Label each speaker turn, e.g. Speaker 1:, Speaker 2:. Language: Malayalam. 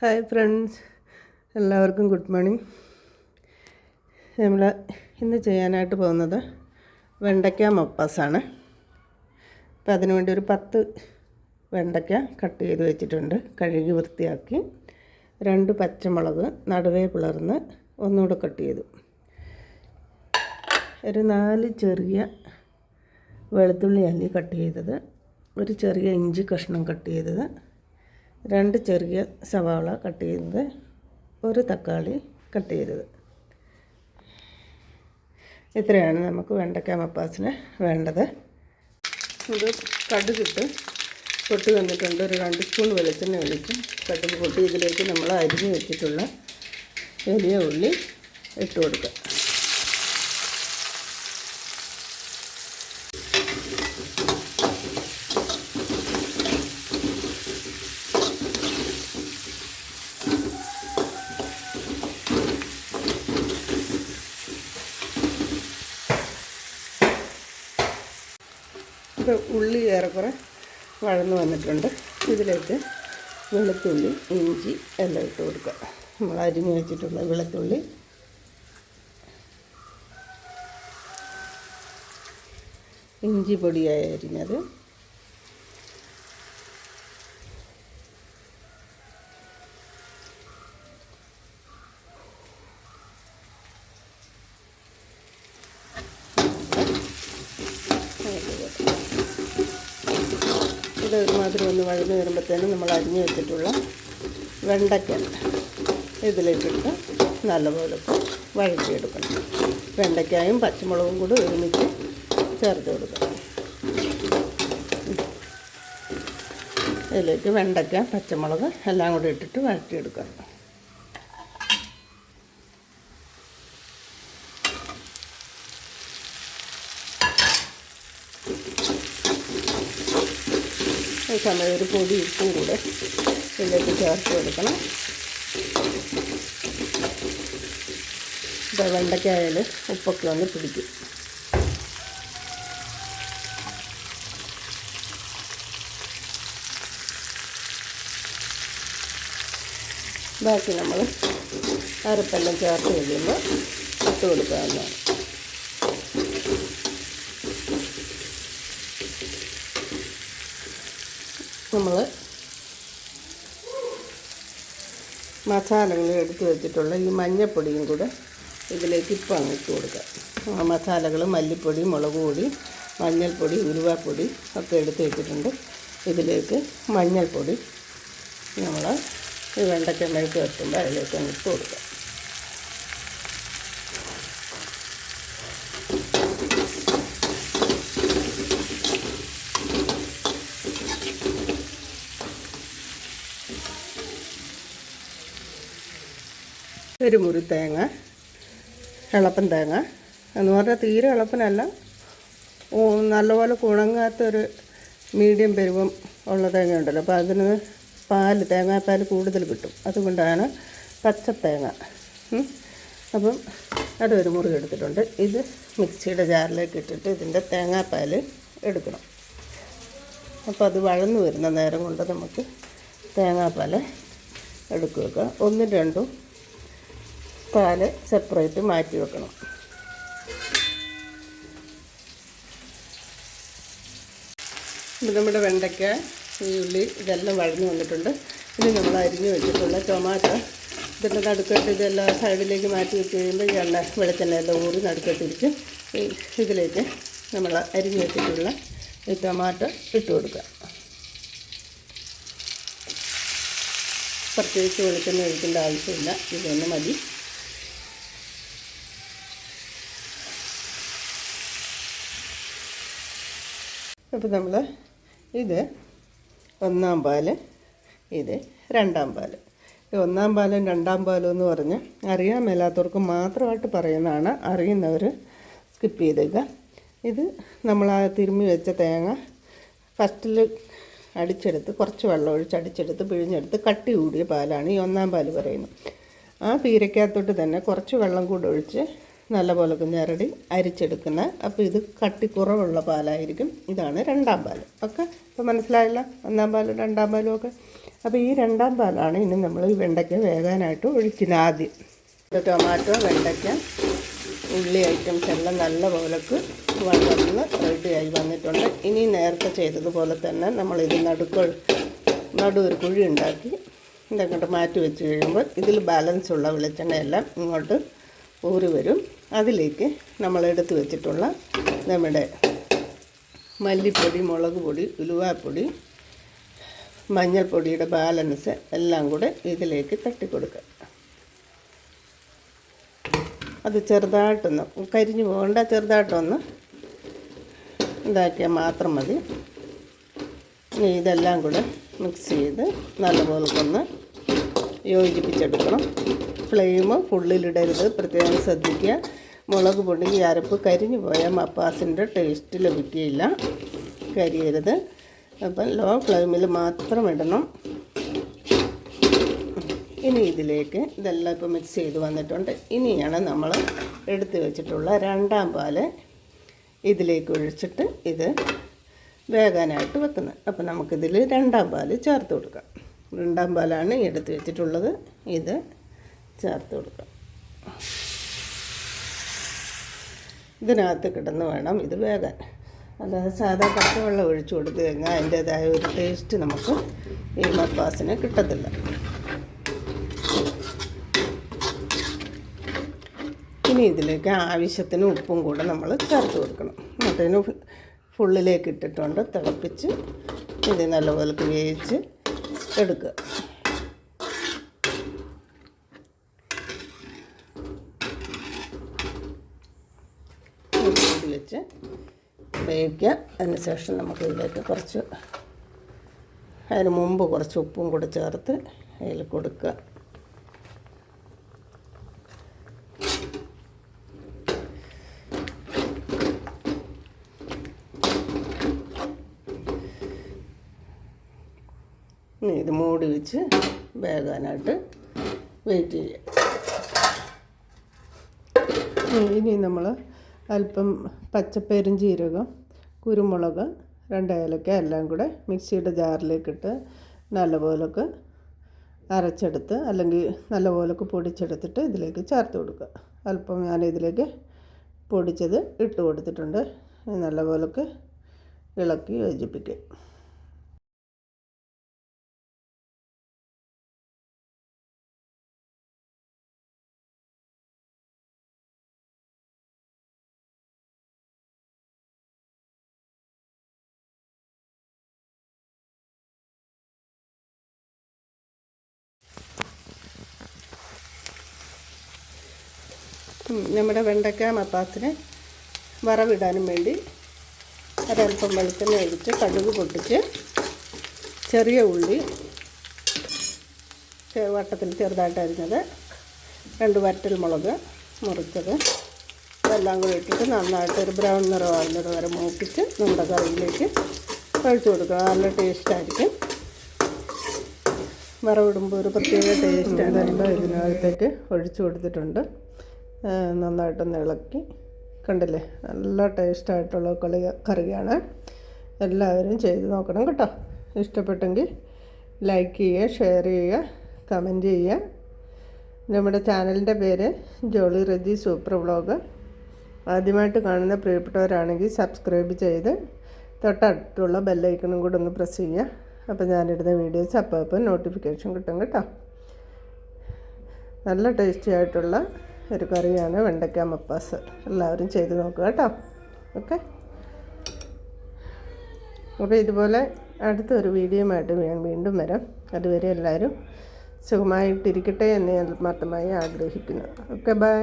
Speaker 1: ഹായ് ഫ്രണ്ട്സ് എല്ലാവർക്കും ഗുഡ് മോർണിംഗ്. നമ്മൾ ഇന്ന് ചെയ്യാനായിട്ട് പോകുന്നത് വെണ്ടയ്ക്ക മപ്പാസാണ്. അപ്പം അതിനുവേണ്ടി ഒരു പത്ത് വെണ്ടയ്ക്ക കട്ട് ചെയ്ത് വെച്ചിട്ടുണ്ട് കഴുകി വൃത്തിയാക്കി. രണ്ട് പച്ചമുളക് നടുവേ പിളർന്ന് ഒന്നുകൂടെ കട്ട് ചെയ്തു. ഒരു നാല് ചെറിയ വെളുത്തുള്ളി അല്ലി കട്ട് ചെയ്തത് ഒരു ചെറിയ ഇഞ്ചി കഷ്ണം കട്ട് ചെയ്തത് രണ്ട് ചെറിയ സവാള കട്ട് ചെയ്തത് ഒരു തക്കാളി കട്ട് ചെയ്തത്. ഇത്രയാണ് നമുക്ക് വെണ്ടയ്ക്ക മപ്പാസിന് വേണ്ടത്. ഇത് കടുകിട്ട് പൊട്ടി വന്നിട്ടുണ്ട്. ഒരു രണ്ട് സ്പൂൺ വെളിച്ചെണ്ണ ഒഴിച്ച് കടുക് പൊട്ടി ഇതിലേക്ക് നമ്മൾ അരിഞ്ഞ് വെച്ചിട്ടുള്ള വലിയ ഉള്ളി ഇട്ട് കൊടുക്കുക. ഇപ്പോൾ ഉള്ളി ഏറെക്കുറെ വഴന്ന് വന്നിട്ടുണ്ട്. ഇതിലേക്ക് വെളുത്തുള്ളി ഇഞ്ചി എല്ലാം ഇട്ട് കൊടുക്കുക. നമ്മൾ അരിഞ്ഞ് വെച്ചിട്ടുള്ള വെളുത്തുള്ളി. ഇഞ്ചി പൊടിയായി അരിഞ്ഞത് ഇത് ഒരുമാതിരി ഒന്ന് വഴന്ന് വരുമ്പോഴത്തേനും നമ്മൾ അരിഞ്ഞു വെച്ചിട്ടുള്ള വെണ്ടയ്ക്ക ഇതിലേക്കിട്ട് നല്ലപോലെ വഴറ്റിയെടുക്കണം. വെണ്ടയ്ക്കായും പച്ചമുളകും കൂടി ഒരുമിച്ച് ചേർത്ത് കൊടുക്കണം. ഇതിലേക്ക് വെണ്ടയ്ക്ക പച്ചമുളക് എല്ലാം കൂടി ഇട്ടിട്ട് വഴറ്റിയെടുക്കണം. സമയം ഒരു പൊടി ഉപ്പും കൂടെ ഇതിലേക്ക് ചേർത്ത് കൊടുക്കണം. ഇപ്പോൾ വെണ്ടയ്ക്കായാൽ ഉപ്പൊക്കെ ഒന്ന് പിടിക്കും. ബാക്കി നമ്മൾ അരപ്പെല്ലാം ചേർത്ത് കഴിയുമ്പോൾ ഇട്ട് കൊടുക്കാവുന്നതാണ്. നമ്മൾ മസാലകൾ എടുത്ത് വെച്ചിട്ടുള്ള ഈ മഞ്ഞപ്പൊടിയും കൂടെ ഇതിലേക്ക് ഇപ്പം അങ്ങ് ഇട്ട് കൊടുക്കുക മസാലകൾ മല്ലിപ്പൊടി മുളക് പൊടി മഞ്ഞൾപ്പൊടി ഉരുവാപ്പൊടി ഒക്കെ എടുത്ത് വെച്ചിട്ടുണ്ട്. ഇതിലേക്ക് മഞ്ഞൾപ്പൊടി നമ്മൾ ഈ വെണ്ടയ്ക്ക മെഴുക്ക് അതിലേക്ക് അങ്ങ് ഇട്ട് കൊടുക്കുക ഒരു മുറി തേങ്ങ ഇളപ്പൻ തേങ്ങ എന്ന് പറഞ്ഞാൽ തീരെ ഇളപ്പനല്ല നല്ലപോലെ കുണങ്ങാത്തൊരു മീഡിയം പെരുവം ഉള്ള തേങ്ങ ഉണ്ടല്ലോ അപ്പോൾ അതിന് പാൽ തേങ്ങാപ്പാൽ കൂടുതൽ കിട്ടും. അതുകൊണ്ടാണ് പച്ചത്തേങ്ങ. തേങ്ങ അപ്പം അതൊരു മുറി എടുത്തിട്ടുണ്ട്. ഇത് മിക്സിയുടെ ജാറിലേക്ക് ഇട്ടിട്ട് ഇതിന്റെ തേങ്ങാപ്പാൽ എടുക്കണം. അപ്പോൾ അത് വഴന്നു വരുന്ന നേരം കൊണ്ട് നമുക്ക് തേങ്ങാപ്പാൽ എടുക്കുക ഒന്നും രണ്ടും പാൽ സെപ്പറേറ്റ് മാറ്റി വെക്കണം. നമ്മുടെ വെണ്ടയ്ക്ക ഈ ഉള്ളി ഇതെല്ലാം വഴഞ്ഞു വന്നിട്ടുണ്ട്. ഇനി നമ്മൾ അരിഞ്ഞു വെച്ചിട്ടുള്ള ടൊമാറ്റോ. ഇതിന്റെ നടുക്കട്ട് ഇതെല്ലാം സൈഡിലേക്ക് മാറ്റി വെച്ച് കഴിയുമ്പോൾ ഈ എണ്ണ വെളിച്ചെണ്ണ എല്ലാം ഊറി നടുക്കട്ടിരിക്കും ഇതിലേക്ക് നമ്മൾ അരിഞ്ഞു വെച്ചിട്ടുള്ള ഈ ടൊമാറ്റോ ഇട്ട് കൊടുക്കുക. പ്രത്യേകിച്ച് വെളിച്ചെണ്ണ ഒഴിക്കേണ്ട ആവശ്യമില്ല. ഇത് തന്നെ മതി. അപ്പോൾ നമ്മൾ ഇത് ഒന്നാം പാൽ ഇത് രണ്ടാം പാൽ ഒന്നാം പാലും രണ്ടാം പാലും എന്ന് പറഞ്ഞ് അറിയാൻ മേലാത്തവർക്ക് മാത്രമായിട്ട് പറയുന്നതാണ് അറിയുന്നവർ സ്കിപ്പ് ചെയ്തേക്കുക ഇത് നമ്മൾ ആ തിരുമ്മി വെച്ച തേങ്ങ ഫസ്റ്റിൽ അടിച്ചെടുത്ത് കുറച്ച് വെള്ളം ഒഴിച്ച് അടിച്ചെടുത്ത് പിഴിഞ്ഞെടുത്ത് കട്ടി കൂടിയ പാലാണ് ഈ ഒന്നാം പാൽ പറയുന്നത്. ആ പീരയ്ക്കകത്തോട്ട് തന്നെ കുറച്ച് വെള്ളം കൂടെ ഒഴിച്ച് നല്ലപോലെ ഞരടി അരിച്ചെടുക്കുന്ന അപ്പോൾ ഇത് കട്ടി കുറവുള്ള പാലായിരിക്കും. ഇതാണ് രണ്ടാം പാൽ ഒക്കെ ഇപ്പോൾ മനസ്സിലായില്ല? ഒന്നാം പാലും രണ്ടാം പാലും ഒക്കെ. അപ്പോൾ ഈ രണ്ടാം പാലാണ് ഇനി നമ്മൾ ഈ വെണ്ടയ്ക്ക വേകാനായിട്ട് ഒഴിക്കുന്നത് ആദ്യം. ടൊമാറ്റോ വെണ്ടയ്ക്ക ഉള്ളി ഐറ്റംസ് എല്ലാം നല്ല പോലക്ക് വന്ന് റെഡിയായി വന്നിട്ടുണ്ട്. ഇനി നേരത്തെ ചെയ്തതുപോലെ തന്നെ നമ്മൾ ഇത് നടുക്കൾ നടു ഒരു കുഴി ഉണ്ടാക്കി ഇതങ്ങോട്ട് മാറ്റി വെച്ച് കഴിയുമ്പോൾ ഇതിൽ ബാലൻസ് ഉള്ള വെളിച്ചെണ്ണയെല്ലാം ഇങ്ങോട്ട് ഊറി വരും. അതിലേക്ക് നമ്മൾ എടുത്ത് വെച്ചിട്ടുള്ള നമ്മുടെ മല്ലിപ്പൊടി മുളക് പൊടി ഉലുവാപ്പൊടി മഞ്ഞൾപ്പൊടിയുടെ ബാലൻസ് എല്ലാം കൂടെ ഇതിലേക്ക് തട്ടിക്കൊടുക്കുക. അത് ചെറുതായിട്ടൊന്ന് കരിഞ്ഞു പോകേണ്ട ചെറുതായിട്ടൊന്ന് ഇതാക്കിയാൽ മാത്രം മതി. ഇതെല്ലാം കൂടെ മിക്സ് ചെയ്ത് നല്ലപോലെ ഒന്ന് യോജിപ്പിച്ചെടുക്കണം. ഫ്ലെയിം ഫുള്ളിലിടരുത്. പ്രത്യേകം ശ്രദ്ധിക്കുക. മുളക് പൊടി അരപ്പ് കരിഞ്ഞു പോയാൽ മപ്പാസിന്റെ ടേസ്റ്റ് ലഭിക്കുകയില്ല കരിയരുത്. അപ്പം ലോ ഫ്ലെയിമിൽ മാത്രം ഇടണം. ഇനി ഇതിലേക്ക് ഇതെല്ലാം ഇപ്പോൾ മിക്സ് ചെയ്ത് വന്നിട്ടുണ്ട്. ഇനിയാണ് നമ്മൾ എടുത്തു വെച്ചിട്ടുള്ള രണ്ടാം പാൽ ഇതിലേക്ക് ഒഴിച്ചിട്ട് ഇത് വേകാനായിട്ട് വെക്കുന്നത്. അപ്പം നമുക്കിതിൽ രണ്ടാം പാൽ ചേർത്ത് കൊടുക്കാം. രണ്ടാം പാലാണ് എടുത്ത് വെച്ചിട്ടുള്ളത്. ഇത് ചേർത്ത് കൊടുക്കാം. ഇതിനകത്ത് കിടന്ന് വേണം ഇത് വേകാൻ. അല്ലാതെ സാധാ പച്ചവെള്ളം ഒഴിച്ചു കൊടുത്തു കഴിഞ്ഞാൽ അതിന്റേതായ ഒരു ടേസ്റ്റ് നമുക്ക് ഈ മപ്പാസിന് കിട്ടത്തില്ല. ഇനി ഇതിലേക്ക് ആവശ്യത്തിന് ഉപ്പും കൂടെ നമ്മൾ ചേർത്ത് കൊടുക്കണം. എന്നിട്ടതിന് ഫുള്ളിലേക്ക് ഇട്ടിട്ടുണ്ട് തിളപ്പിച്ച്. ഇത് നല്ലപോലെ വേവിച്ച് എടുക്കുക. വെച്ച് വേവിക്കുക. അതിന് ശേഷം നമുക്ക് ഇതിലേക്ക് കുറച്ച് അതിന് മുമ്പ് കുറച്ച് ഉപ്പും കൂടെ ചേർത്ത് അതിൽ കൊടുക്കുക. ഇത് മൂടി വെച്ച് വേകാനായിട്ട് വെയിറ്റ് ചെയ്യാം. ഇനി നമ്മൾ അല്പം പച്ചപ്പേരും ജീരകം കുരുമുളക് രണ്ട് ഏലക്ക എല്ലാം കൂടെ മിക്സിയുടെ ജാറിലേക്കിട്ട് നല്ലപോലൊക്കെ അരച്ചെടുത്ത് അല്ലെങ്കിൽ നല്ലപോലൊക്കെ പൊടിച്ചെടുത്തിട്ട് ഇതിലേക്ക് ചേർത്ത് കൊടുക്കുക. അല്പം ഞാൻ ഇതിലേക്ക് പൊടിച്ചത് ഇട്ട് കൊടുത്തിട്ടുണ്ട്. നല്ലപോലൊക്കെ ഇളക്കി യോജിപ്പിക്കുക നമ്മുടെ വെണ്ടയ്ക്ക മപ്പാസിന് വറവിടാനും വേണ്ടി ഒരൽപ്പം വെളിച്ചെണ്ണ ഒഴിച്ച് കടുക് പൊട്ടിച്ച് ചെറിയ ഉള്ളി വട്ടത്തിൽ ചെറുതായിട്ട് അരിഞ്ഞത് രണ്ട് വറ്റൽ മുളക് മുറിച്ചത്. ഇതെല്ലാം കൂടി ഇട്ടിട്ട് നന്നായിട്ട് ഒരു ബ്രൗൺ നിറമാകുന്നത് വരെ മൂപ്പിച്ച് നമ്മുടെ കറിയിലേക്ക് ഒഴിച്ചു കൊടുക്കുക. നല്ല ടേസ്റ്റായിരിക്കും വറവിടുമ്പോൾ ഒരു പ്രത്യേക ടേസ്റ്റ് ഇതെല്ലാം ഇതിനകത്തേക്ക് ഒഴിച്ചു കൊടുത്തിട്ടുണ്ട്. നന്നായിട്ടൊന്ന് ഇളക്കി. കണ്ടില്ലേ? നല്ല ടേസ്റ്റായിട്ടുള്ള കളി കറിയാണ്. എല്ലാവരും ചെയ്ത് നോക്കണം കേട്ടോ. ഇഷ്ടപ്പെട്ടെങ്കിൽ ലൈക്ക് ചെയ്യുക ഷെയർ ചെയ്യുക കമന്റ് ചെയ്യുക. നമ്മുടെ ചാനലിന്റെ പേര് ജോളി റജി സൂപ്പർ വ്ളോഗ്. ആദ്യമായിട്ട് കാണുന്ന പ്രിയപ്പെട്ടവരാണെങ്കിൽ സബ്സ്ക്രൈബ് ചെയ്ത് തൊട്ടടുത്തുള്ള ബെല്ലൈക്കണും കൂടെ ഒന്ന് പ്രസ് ചെയ്യുക. അപ്പോൾ ഞാനിടുന്ന വീഡിയോസ് അപ്പോൾ അപ്പോൾ നോട്ടിഫിക്കേഷൻ കിട്ടും കേട്ടോ. നല്ല ടേസ്റ്റി ആയിട്ടുള്ള ഒരു കറിയാണ് വെണ്ടയ്ക്ക മപ്പാസ് എല്ലാവരും ചെയ്ത് നോക്കുക കേട്ടോ. ഓക്കെ. അപ്പോൾ ഇതുപോലെ അടുത്തൊരു വീഡിയോയുമായിട്ട് ഞാൻ വീണ്ടും വരാം. അതുവരെ എല്ലാവരും സുഖമായിട്ടിരിക്കട്ടെ എന്ന് ഞാൻ മാത്രമായി ആഗ്രഹിക്കുന്നു. Okay bye.